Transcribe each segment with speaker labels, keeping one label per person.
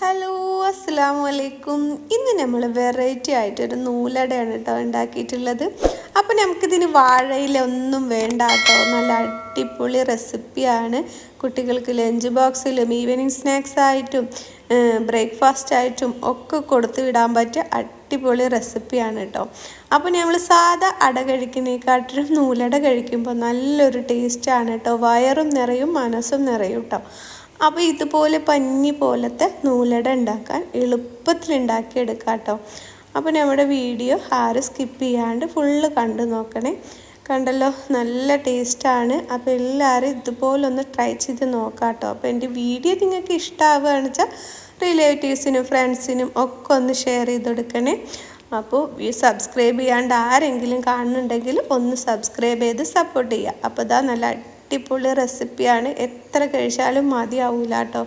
Speaker 1: Hello അസ്സാം വലൈക്കും ഇന്ന് നമ്മൾ വെറൈറ്റി ആയിട്ടൊരു നൂലടയാണ് കേട്ടോ ഉണ്ടാക്കിയിട്ടുള്ളത്. അപ്പോൾ നമുക്കിതിന് വാഴയിലൊന്നും വേണ്ട കേട്ടോ നല്ല അടിപൊളി റെസിപ്പിയാണ് കുട്ടികൾക്ക് ലഞ്ച് ബോക്സിലും ഈവനിങ് സ്നാക്സ് ആയിട്ടും ബ്രേക്ക്ഫാസ്റ്റ് ആയിട്ടും ഒക്കെ കൊടുത്തു വിടാൻ പറ്റിയ അടിപൊളി റെസിപ്പിയാണ് കേട്ടോ അപ്പോൾ നമ്മൾ സാധാ അട കഴിക്കുന്നതിനെക്കാട്ടിലും നൂലട കഴിക്കുമ്പോൾ നല്ലൊരു ടേസ്റ്റാണ് കേട്ടോ വയറും നിറയും മനസ്സും നിറയും കേട്ടോ അപ്പോൾ ഇതുപോലെ പഞ്ഞി പോലത്തെ നൂലട ഉണ്ടാക്കാൻ എളുപ്പത്തിൽ ഉണ്ടാക്കിയെടുക്കാം കേട്ടോ. അപ്പോൾ നമ്മുടെ വീഡിയോ ആരും സ്കിപ്പ് ചെയ്യാണ്ട് ഫുള്ള് കണ്ടു നോക്കണേ. കണ്ടല്ലോ നല്ല ടേസ്റ്റാണ് അപ്പോൾ എല്ലാവരും ഇതുപോലെ ഒന്ന് ട്രൈ ചെയ്ത് നോക്കാം കേട്ടോ. അപ്പോൾ എന്റെ വീഡിയോ നിങ്ങൾക്ക് ഇഷ്ടമാവുകയാണെന്ന് വെച്ചാൽ റിലേറ്റീവ്സിനും ഫ്രണ്ട്സിനും ഒക്കെ ഒന്ന് ഷെയർ ചെയ്ത് കൊടുക്കണേ. അപ്പോൾ ഈ സബ്സ്ക്രൈബ് ചെയ്യാണ്ട് ആരെങ്കിലും കാണുന്നുണ്ടെങ്കിൽ ഒന്ന് സബ്സ്ക്രൈബ് ചെയ്ത് സപ്പോർട്ട് ചെയ്യുക. അപ്പോൾ ഇതാ നല്ല അടിപൊളി റെസിപ്പിയാണ്. എത്ര കഴിച്ചാലും മതിയാവില്ല കേട്ടോ.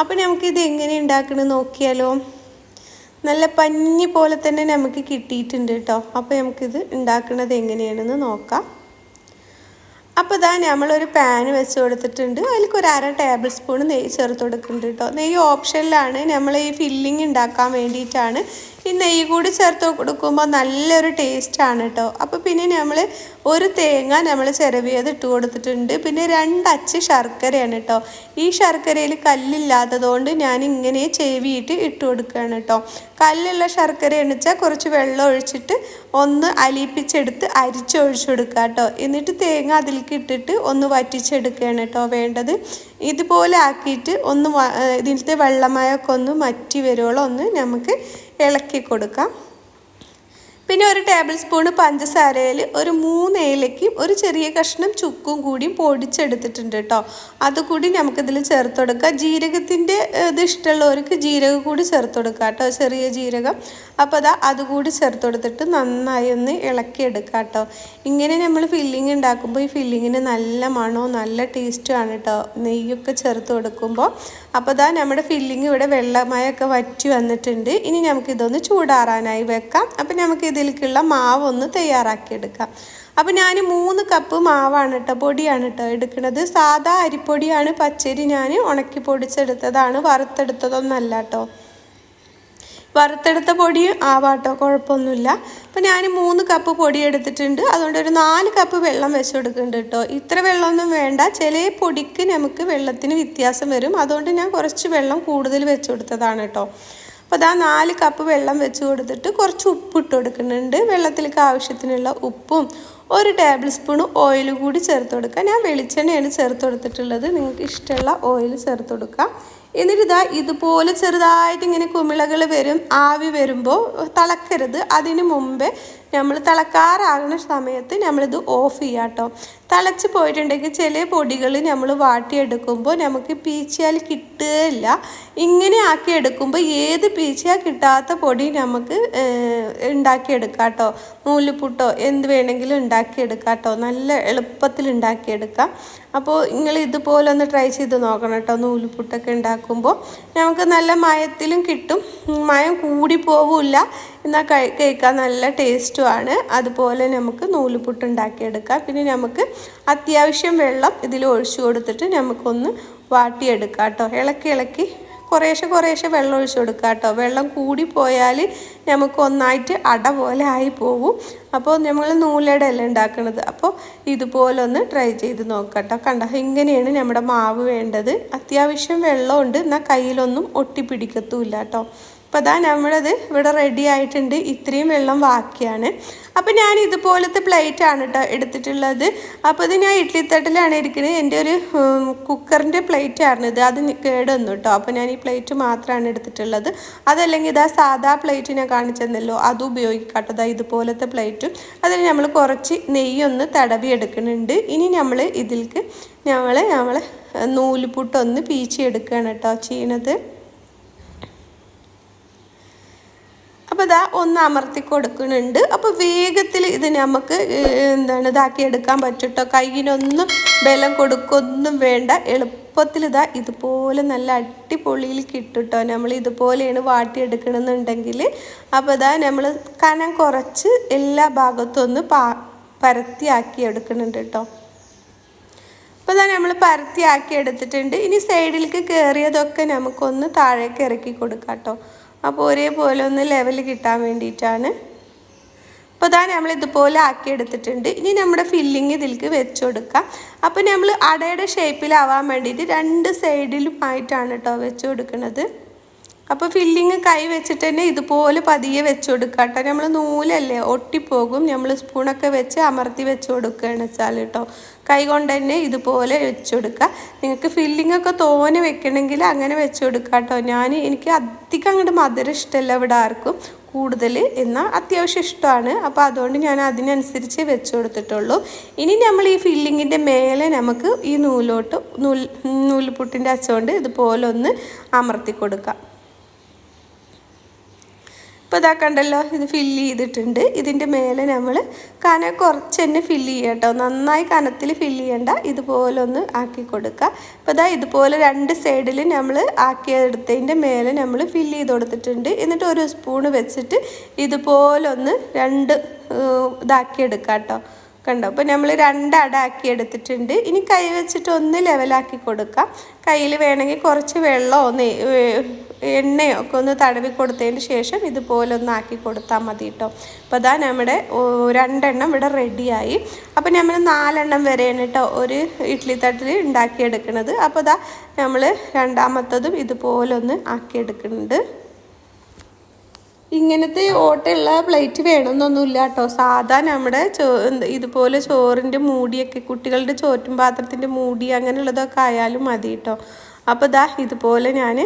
Speaker 1: അപ്പോൾ നമുക്കിത് എങ്ങനെ ഉണ്ടാക്കണമെന്ന് നോക്കിയാലോ. നല്ല പഞ്ഞി പോലെ തന്നെ നമുക്ക് കിട്ടിയിട്ടുണ്ട് കേട്ടോ. അപ്പോൾ നമുക്കിത് ഉണ്ടാക്കുന്നത് എങ്ങനെയാണെന്ന് നോക്കാം. അപ്പോൾ ഇതാ നമ്മളൊരു പാൻ വെച്ച് കൊടുത്തിട്ടുണ്ട്. അതിലേക്ക് ഒരു അര ടേബിൾ സ്പൂൺ നെയ്യ് ചേർത്ത് കൊടുക്കുന്നുണ്ട് കേട്ടോ. നെയ്യ് ഓപ്ഷനിലാണ് നമ്മൾ ഈ ഫില്ലിങ് ഉണ്ടാക്കാൻ വേണ്ടിയിട്ടാണ് ഈ നെയ്യ് കൂടി ചേർത്ത് കൊടുക്കുമ്പോൾ നല്ലൊരു ടേസ്റ്റാണ് കേട്ടോ അപ്പോൾ പിന്നെ നമ്മൾ ഒരു തേങ്ങ നമ്മൾ ചിരവിയത് ഇട്ട് കൊടുത്തിട്ടുണ്ട്. പിന്നെ രണ്ടച്ച് ശർക്കരയാണ് കേട്ടോ ഈ ശർക്കരയിൽ കല്ലില്ലാത്തതുകൊണ്ട് ഞാൻ ഇങ്ങനെ ചെവിയിട്ട് ഇട്ട് കൊടുക്കുകയാണ് കേട്ടോ കല്ലുള്ള ശർക്കര എണിച്ചാൽ കുറച്ച് വെള്ളം ഒഴിച്ചിട്ട് ഒന്ന് അലിയിപ്പിച്ചെടുത്ത് അരിച്ചൊഴിച്ചു കൊടുക്കുക കേട്ടോ എന്നിട്ട് തേങ്ങ അതിലേക്ക് ഇട്ടിട്ട് ഒന്ന് വറ്റിച്ചെടുക്കുകയാണ് കേട്ടോ വേണ്ടത്. ഇതുപോലെ ആക്കിയിട്ട് ഒന്ന് ഇതിലത്തെ വെള്ളമായൊക്കെ ഒന്ന് മറ്റി വരുവോളം ഒന്ന് നമുക്ക് ഇളക്കി കൊടുക്കാം. പിന്നെ ഒരു ടേബിൾ സ്പൂൺ പഞ്ചസാരയിൽ ഒരു മൂന്ന് ഏലയ്ക്കും ഒരു ചെറിയ കഷ്ണം ചുക്കും കൂടിയും പൊടിച്ചെടുത്തിട്ടുണ്ട് കേട്ടോ അതുകൂടി നമുക്കിതിൽ ചേർത്ത് കൊടുക്കാം. ജീരകത്തിന്റെ ഇത് ഇഷ്ടമുള്ളവർക്ക് ജീരകം കൂടി ചേർത്ത് കൊടുക്കാം കേട്ടോ ചെറിയ ജീരകം. അപ്പോൾ അതാ അതുകൂടി ചേർത്ത് കൊടുത്തിട്ട് നന്നായി ഒന്ന് ഇളക്കിയെടുക്കാം കേട്ടോ ഇങ്ങനെ നമ്മൾ ഫില്ലിങ് ഉണ്ടാക്കുമ്പോൾ ഈ ഫില്ലിങ്ങിന് നല്ല മണവും നല്ല ടേസ്റ്റുമാണ് കേട്ടോ നെയ്യൊക്കെ ചേർത്ത് കൊടുക്കുമ്പോൾ. അപ്പോൾ അതാ നമ്മുടെ ഫില്ലിങ് ഇവിടെ വെള്ളമായൊക്കെ വറ്റി വന്നിട്ടുണ്ട്. ഇനി നമുക്കിതൊന്ന് ചൂടാറാനായി വെക്കാം. അപ്പോൾ നമുക്ക് ഇതിലേക്കുള്ള മാവ് ഒന്ന് തയ്യാറാക്കിയെടുക്കാം. അപ്പോൾ ഞാൻ മൂന്ന് കപ്പ് മാവാണ് കേട്ടോ പൊടിയാണ് കേട്ടോ എടുക്കുന്നത്. സാധാ അരിപ്പൊടിയാണ് പച്ചരി ഞാൻ ഉണക്കി പൊടിച്ചെടുത്തതാണ്. വറുത്തെടുത്തതൊന്നല്ല കേട്ടോ വറുത്തെടുത്ത പൊടി ആവാട്ടോ കുഴപ്പമൊന്നുമില്ല. അപ്പോൾ ഞാൻ മൂന്ന് കപ്പ് പൊടി എടുത്തിട്ടുണ്ട്. അതുകൊണ്ട് ഒരു നാല് കപ്പ് വെള്ളം വെച്ച് കൊടുക്കുന്നുണ്ട് കേട്ടോ ഇത്ര വെള്ളമൊന്നും വേണ്ട. ചില പൊടിക്ക് നമുക്ക് വെള്ളത്തിന് വ്യത്യാസം വരും. അതുകൊണ്ട് ഞാൻ കുറച്ച് വെള്ളം കൂടുതൽ വെച്ച് കൊടുത്തതാണ് കേട്ടോ അപ്പോൾ അതാ നാല് കപ്പ് വെള്ളം വെച്ച് കൊടുത്തിട്ട് കുറച്ച് ഉപ്പ് ഇട്ട് കൊടുക്കുന്നുണ്ട്. വെള്ളത്തിലേക്ക് ആവശ്യത്തിനുള്ള ഉപ്പും ഒരു ടേബിൾ സ്പൂൺ ഓയിൽ കൂടി ചേർത്ത് കൊടുക്കുക ഞാൻ വെളിച്ചെണ്ണയാണ് ചേർത്ത് കൊടുത്തിട്ടുള്ളത്. നിങ്ങൾക്ക് ഇഷ്ടമുള്ള ഓയിൽ ചേർത്ത് കൊടുക്കുക എന്നിട്ട് ഇതാ ഇതുപോലെ ചെറുതായിട്ട് ഇങ്ങനെ കുമിളകൾ വരും ആവി വരുമ്പോൾ തിളക്കരുത്. അതിന് മുമ്പേ നമ്മൾ തിളക്കാറാകുന്ന സമയത്ത് നമ്മളിത് ഓഫ് ചെയ്യാം കേട്ടോ തിളച്ച് പോയിട്ടുണ്ടെങ്കിൽ ചില പൊടികൾ നമ്മൾ വാട്ടിയെടുക്കുമ്പോൾ നമുക്ക് പീച്ചിയാൽ കിട്ടുകയില്ല ഇങ്ങനെ ആക്കി എടുക്കുമ്പോൾ ഏത് പീച്ചിയാൽ കിട്ടാത്ത പൊടി നമുക്ക് ഉണ്ടാക്കിയെടുക്കാം കേട്ടോ നൂലുപുട്ടോ എന്ത് വേണമെങ്കിലും ഉണ്ടാക്കിയെടുക്കാം കേട്ടോ നല്ല എളുപ്പത്തിൽ ഉണ്ടാക്കിയെടുക്കാം. അപ്പോൾ നിങ്ങൾ ഇതുപോലെ ഒന്ന് ട്രൈ ചെയ്ത് നോക്കണം കേട്ടോ. നൂലുപുട്ടൊക്കെ ഉണ്ടാക്കുമ്പോൾ നമുക്ക് നല്ല മയത്തിലും കിട്ടും. മയം കൂടി പോവില്ല. എന്നാൽ കഴി കേൾക്കാൻ നല്ല ടേസ്റ്റുമാണ് അതുപോലെ നമുക്ക് നൂലുപുട്ട് ഉണ്ടാക്കിയെടുക്കാം. പിന്നെ നമുക്ക് അത്യാവശ്യം വെള്ളം ഇതിൽ ഒഴിച്ചു കൊടുത്തിട്ട് നമുക്കൊന്ന് വാട്ടിയെടുക്കാം കേട്ടോ. ഇളക്കി ഇളക്കി കുറേശ്ശെ കുറേശ്ശെ വെള്ളം ഒഴിച്ചു കൊടുക്കുക കേട്ടോ. വെള്ളം കൂടിപ്പോയാൽ പോയാൽ നമുക്ക് ഒന്നായിട്ട് അട പോലെ ആയി പോകും അപ്പോൾ നമ്മൾ നൂലടയല്ല ഉണ്ടാക്കുന്നത് അപ്പോൾ ഇതുപോലെ ഒന്ന് ട്രൈ ചെയ്ത് നോക്കട്ടോ കണ്ടോ? ഇങ്ങനെയാണ് നമ്മുടെ മാവ് വേണ്ടത്. അത്യാവശ്യം വെള്ളമുണ്ട്. എന്നാൽ കയ്യിലൊന്നും ഒട്ടിപ്പിടിക്കത്തുമില്ല കേട്ടോ. അപ്പോൾ അതാ നമ്മളത് ഇവിടെ റെഡി ആയിട്ടുണ്ട്. ഇത്രയും വെള്ളം ബാക്കിയാണ്. അപ്പോൾ ഞാൻ ഇതുപോലത്തെ പ്ലേറ്റ് ആണ് കേട്ടോ എടുത്തിട്ടുള്ളത്. അപ്പോൾ ഇത് ഞാൻ ഇഡ്ഡലി തട്ടിലാണ് ഇരിക്കുന്നത് എന്റെ ഒരു കുക്കറിന്റെ പ്ലേറ്റ് ആയിരുന്നു ഇത്. അത് കേടൊന്നു കേട്ടോ അപ്പോൾ ഞാൻ ഈ പ്ലേറ്റ് മാത്രമാണ് എടുത്തിട്ടുള്ളത്. അതല്ലെങ്കിൽ ഇതാ സാധാ പ്ലേറ്റ് ഞാൻ കാണിച്ചെന്നല്ലോ. അത് ഉപയോഗിക്കാട്ടോ. അതാ ഇതാ ഇതുപോലത്തെ പ്ലേറ്റും അതിൽ നമ്മൾ കുറച്ച് നെയ്യൊന്ന് തടവി എടുക്കുന്നുണ്ട്. ഇനി നമ്മൾ ഇതിൽക്ക് നമ്മൾ നമ്മൾ നൂലുപുട്ടൊന്ന് പീച്ചി എടുക്കുകയാണ് കേട്ടോ ചെയ്യണത്. അപ്പോൾ ഇതാ ഒന്ന് അമർത്തി കൊടുക്കുന്നുണ്ട്. അപ്പോൾ വേഗത്തിൽ ഇത് നമുക്ക് എന്താണ് ഇതാക്കി എടുക്കാൻ പറ്റട്ടോ. കയ്യിനൊന്നും ബലം കൊടുക്കൊന്നും വേണ്ട. എളുപ്പത്തിൽ ഇതാ ഇതുപോലെ നല്ല അടിപൊളിയിൽ കിട്ടുട്ടോ. നമ്മൾ ഇതുപോലെയാണ് വാട്ടിയെടുക്കണമെന്നുണ്ടെങ്കിൽ അപ്പോൾ ഇതാ നമ്മൾ കനം കുറച്ച് എല്ലാ ഭാഗത്തും ഒന്ന് പാ പരത്തിയാക്കി എടുക്കുന്നുണ്ട് കേട്ടോ. അപ്പോൾ ഇതാ നമ്മൾ പരത്തിയാക്കി എടുത്തിട്ടുണ്ട്. ഇനി സൈഡിലേക്ക് കയറിയതൊക്കെ നമുക്കൊന്ന് താഴേക്ക് ഇറക്കി കൊടുക്കാം കേട്ടോ. അപ്പോൾ ഒരേപോലെ ഒന്ന് ലെവൽ കിട്ടാൻ വേണ്ടിയിട്ടാണ്. അപ്പോൾ ഇതാ നമ്മൾ ഇതുപോലെ ആക്കി എടുത്തിട്ടുണ്ട്. ഇനി നമ്മുടെ ഫില്ലിങ് ഇതിലേക്ക് വെച്ച് കൊടുക്കാം. അപ്പോൾ നമ്മൾ അടയുടെ ഷേപ്പിലാവാൻ വേണ്ടിയിട്ട് രണ്ട് സൈഡിലും ആയിട്ടാണ് കേട്ടോ വെച്ച് കൊടുക്കുന്നത് അപ്പോൾ ഫില്ലിങ് കൈ വെച്ചിട്ട് തന്നെ ഇതുപോലെ പതിയെ വെച്ച് കൊടുക്കുക കേട്ടോ. നമ്മൾ നൂലല്ലേ ഒട്ടിപ്പോകും. നമ്മൾ സ്പൂണൊക്കെ വെച്ച് അമർത്തി വെച്ച് കൊടുക്കുകയാണ് വെച്ചാൽ കേട്ടോ. കൈ കൊണ്ട് തന്നെ ഇതുപോലെ വെച്ച് കൊടുക്കുക. നിങ്ങൾക്ക് ഫില്ലിംഗ് ഒക്കെ തോനെ വെക്കണമെങ്കിൽ അങ്ങനെ വെച്ച് കൊടുക്കുക കേട്ടോ. ഞാൻ എനിക്ക് അധികം അങ്ങോട്ട് മധുരം ഇഷ്ടമല്ല ഇവിടെ ആർക്കും. കൂടുതൽ എന്നാൽ അത്യാവശ്യം ഇഷ്ടമാണ്. അപ്പോൾ അതുകൊണ്ട് ഞാൻ അതിനനുസരിച്ച് വെച്ച് കൊടുത്തിട്ടുള്ളൂ. ഇനി നമ്മൾ ഈ ഫില്ലിങ്ങിന്റെ മേലെ നമുക്ക് ഈ നൂലോട്ട് നൂൽ നൂൽപുട്ടിന്റെ അച്ചുകൊണ്ട് ഇതുപോലെ ഒന്ന് അമർത്തി കൊടുക്കാം ഇപ്പോൾ ഇതാ കണ്ടല്ലോ ഇത് ഫില്ല് ചെയ്തിട്ടുണ്ട്. ഇതിന്റെ മേലെ നമ്മൾ കന കുറച്ച് തന്നെ ഫില്ല് ചെയ്യുക നന്നായി കനത്തിൽ ഫില്ല് ചെയ്യണ്ട ഇതുപോലെ ഒന്ന് ആക്കി കൊടുക്കുക. അപ്പോൾ ഇതാ ഇതുപോലെ രണ്ട് സൈഡിൽ നമ്മൾ ആക്കിയെടുത്തതിന്റെ മേലെ നമ്മൾ ഫില്ല് ചെയ്ത് കൊടുത്തിട്ടുണ്ട്. എന്നിട്ട് ഒരു സ്പൂണ് വെച്ചിട്ട് ഇതുപോലെ ഒന്ന് രണ്ട് ഇതാക്കി എടുക്കുക കേട്ടോ. കണ്ടോ? അപ്പോൾ നമ്മൾ രണ്ടടാക്കി എടുത്തിട്ടുണ്ട്. ഇനി കൈ വെച്ചിട്ട് ഒന്ന് ലെവലാക്കി കൊടുക്കാം. കയ്യിൽ വേണമെങ്കിൽ കുറച്ച് വെള്ളമോ എണ്ണയോ ഒക്കെ ഒന്ന് തടവി കൊടുത്തതിന് ശേഷം ഇതുപോലെ ഒന്ന് ആക്കി കൊടുത്താൽ മതി കേട്ടോ അപ്പോൾ അതാ നമ്മുടെ രണ്ടെണ്ണം ഇവിടെ റെഡിയായി. അപ്പോൾ നമ്മൾ നാലെണ്ണം വരെയാണ് കേട്ടോ ഒരു ഇഡ്ഡലി തട്ടിൽ ഉണ്ടാക്കിയെടുക്കുന്നത് അപ്പോൾ അതാ നമ്മൾ രണ്ടാമത്തതും ഇതുപോലെ ഒന്ന് ആക്കിയെടുക്കുന്നുണ്ട് ഇങ്ങനത്തെ ഓട്ടയുള്ള പ്ലേറ്റ് വേണമെന്നൊന്നുമില്ല കേട്ടോ സാധാ നമ്മുടെ ചോ ഇതുപോലെ ചോറിന്റെ മൂടിയൊക്കെ കുട്ടികളുടെ ചോറ്റും പാത്രത്തിന്റെ മൂടി അങ്ങനെയുള്ളതൊക്കെ ആയാലും മതി കേട്ടോ അപ്പോൾ ദാ ഇതുപോലെ ഞാൻ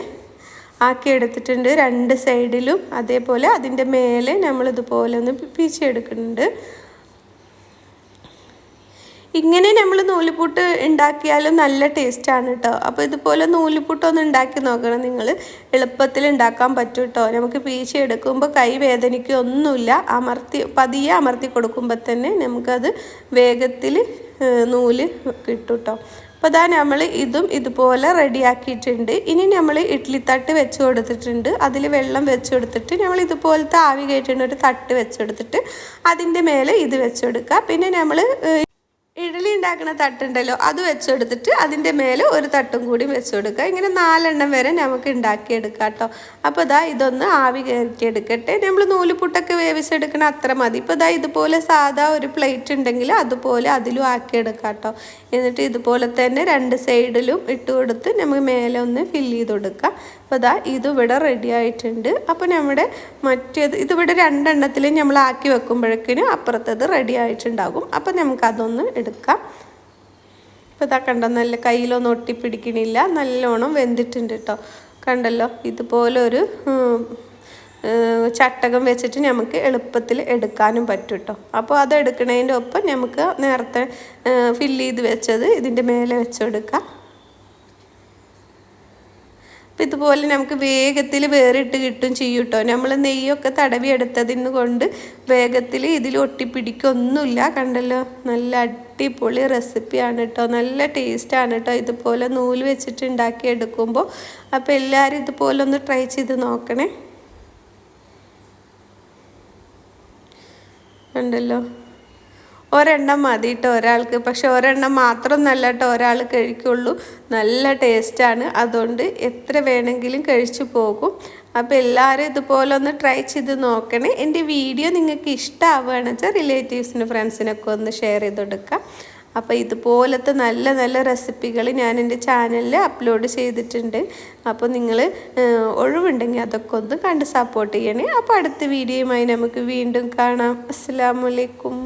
Speaker 1: ആക്കി എടുത്തിട്ടുണ്ട് രണ്ട് സൈഡിലും അതേപോലെ അതിന്റെ മേലെ നമ്മൾ ഇതുപോലെ ഒന്ന് പീച്ചെടുക്കുന്നുണ്ട് ഇങ്ങനെ നമ്മൾ നൂലിപ്പൂട്ട് ഉണ്ടാക്കിയാലും നല്ല ടേസ്റ്റാണ് കേട്ടോ അപ്പോൾ ഇതുപോലെ നൂലിപ്പൂട്ടൊന്ന് ഉണ്ടാക്കി നോക്കണം നിങ്ങൾ. എളുപ്പത്തിൽ ഉണ്ടാക്കാൻ പറ്റും കേട്ടോ നമുക്ക് പീച്ച എടുക്കുമ്പോൾ കൈ വേദനിക്കൊന്നുമില്ല അമർത്തി പതിയെ അമർത്തി കൊടുക്കുമ്പോൾ തന്നെ നമുക്കത് വേഗത്തിൽ നൂൽ കിട്ടും കേട്ടോ അപ്പോൾ അതാ നമ്മൾ ഇതും ഇതുപോലെ റെഡിയാക്കിയിട്ടുണ്ട് ഇനി നമ്മൾ ഇഡ്ഡലി തട്ട് വെച്ച് കൊടുത്തിട്ടുണ്ട്. അതിൽ വെള്ളം വെച്ച് കൊടുത്തിട്ട് നമ്മൾ ഇതുപോലത്തെ ആവി കയറ്റുന്ന ഒരു തട്ട് വെച്ച് കൊടുത്തിട്ട് അതിന്റെ മേലെ ഇത് വെച്ച് കൊടുക്കുക. പിന്നെ നമ്മൾ ഇഡ്ഡലി ഉണ്ടാക്കുന്ന തട്ടുണ്ടല്ലോ അത് വെച്ചെടുത്തിട്ട് അതിന്റെ മേലെ ഒരു തട്ടും കൂടി വെച്ചെടുക്കുക. ഇങ്ങനെ നാലെണ്ണം വരെ നമുക്ക് ഉണ്ടാക്കിയെടുക്കാം കേട്ടോ. അപ്പോൾ ഇതാ ഇതൊന്ന് ആവി കയറ്റിയെടുക്കട്ടെ നമ്മൾ നൂലുപുട്ടൊക്കെ വേവിച്ചെടുക്കണ അത്ര മതി. ഇപ്പോൾ ഇതാ ഇതുപോലെ സാധാ ഒരു പ്ലേറ്റ് ഉണ്ടെങ്കിൽ അതുപോലെ അതിലും ആക്കിയെടുക്കാം കേട്ടോ. എന്നിട്ട് ഇതുപോലെ തന്നെ രണ്ട് സൈഡിലും ഇട്ട് കൊടുത്ത് നമുക്ക് മേലെ ഒന്ന് ഫില്ല് ചെയ്ത് കൊടുക്കാം. അപ്പോൾ ഇതാ ഇതിവിടെ റെഡി ആയിട്ടുണ്ട്. അപ്പോൾ നമ്മുടെ മറ്റേത് ഇതിവിടെ രണ്ടെണ്ണത്തിൽ നമ്മൾ ആക്കി വെക്കുമ്പോഴേക്കിനും അപ്പുറത്തത് റെഡി ആയിട്ടുണ്ടാകും. അപ്പോൾ നമുക്കതൊന്ന് എടുക്കാം. അപ്പോൾ ഇതാ കണ്ടോ നല്ല കയ്യിലൊന്നും ഒട്ടിപ്പിടിക്കണില്ല. നല്ലോണം വെന്തിട്ടുണ്ട് കേട്ടോ കണ്ടല്ലോ ഇതുപോലൊരു ചട്ടകം വെച്ചിട്ട് നമുക്ക് എളുപ്പത്തിൽ എടുക്കാനും പറ്റും കേട്ടോ അപ്പോൾ അത് എടുക്കുന്നതിന്റെ ഒപ്പം നമുക്ക് നേരത്തെ ഫില്ല് ചെയ്ത് വെച്ചത് ഇതിന്റെ മേലെ വെച്ചെടുക്കാം അപ്പം ഇതുപോലെ നമുക്ക് വേഗത്തിൽ വേറിട്ട് കിട്ടും ചെയ്യും കേട്ടോ നമ്മൾ നെയ്യൊക്കെ തടവി എടുത്തതിന് കൊണ്ട് വേഗത്തിൽ ഇതിൽ ഒട്ടിപ്പിടിക്കൊന്നുമില്ല. കണ്ടല്ലോ? നല്ല അടിപൊളി റെസിപ്പിയാണ് കേട്ടോ നല്ല ടേസ്റ്റാണ് കേട്ടോ ഇതുപോലെ നൂൽ വെച്ചിട്ട് ഉണ്ടാക്കി എടുക്കുമ്പോൾ അപ്പോൾ എല്ലാവരും ഇതുപോലെ ഒന്ന് ട്രൈ ചെയ്ത് നോക്കണേ. ഉണ്ടല്ലോ ഒരെണ്ണം മതി കേട്ടോ ഒരാൾക്ക്. പക്ഷെ ഒരെണ്ണം മാത്രം നല്ല കേട്ടോ ഒരാൾ കഴിക്കുള്ളൂ. നല്ല ടേസ്റ്റാണ്. അതുകൊണ്ട് എത്ര വേണമെങ്കിലും കഴിച്ചു പോകും. അപ്പോൾ എല്ലാവരും ഇതുപോലെ ഒന്ന് ട്രൈ ചെയ്ത് നോക്കണേ. എന്റെ വീഡിയോ നിങ്ങൾക്ക് ഇഷ്ടമാവുകയാണെന്ന് വെച്ചാൽ റിലേറ്റീവ്സിനും ഫ്രണ്ട്സിനൊക്കെ ഒന്ന് ഷെയർ ചെയ്ത് കൊടുക്കാം അപ്പോൾ ഇതുപോലത്തെ നല്ല നല്ല റെസിപ്പികൾ ഞാൻ എന്റെ ചാനലിൽ അപ്ലോഡ് ചെയ്തിട്ടുണ്ട്. അപ്പോൾ നിങ്ങൾ ഒഴിവുണ്ടെങ്കിൽ അതൊക്കെ ഒന്ന് കണ്ട് സപ്പോർട്ട് ചെയ്യണേ. അപ്പോൾ അടുത്ത വീഡിയോയുമായി നമുക്ക് വീണ്ടും കാണാം. അസ്സാമലൈക്കും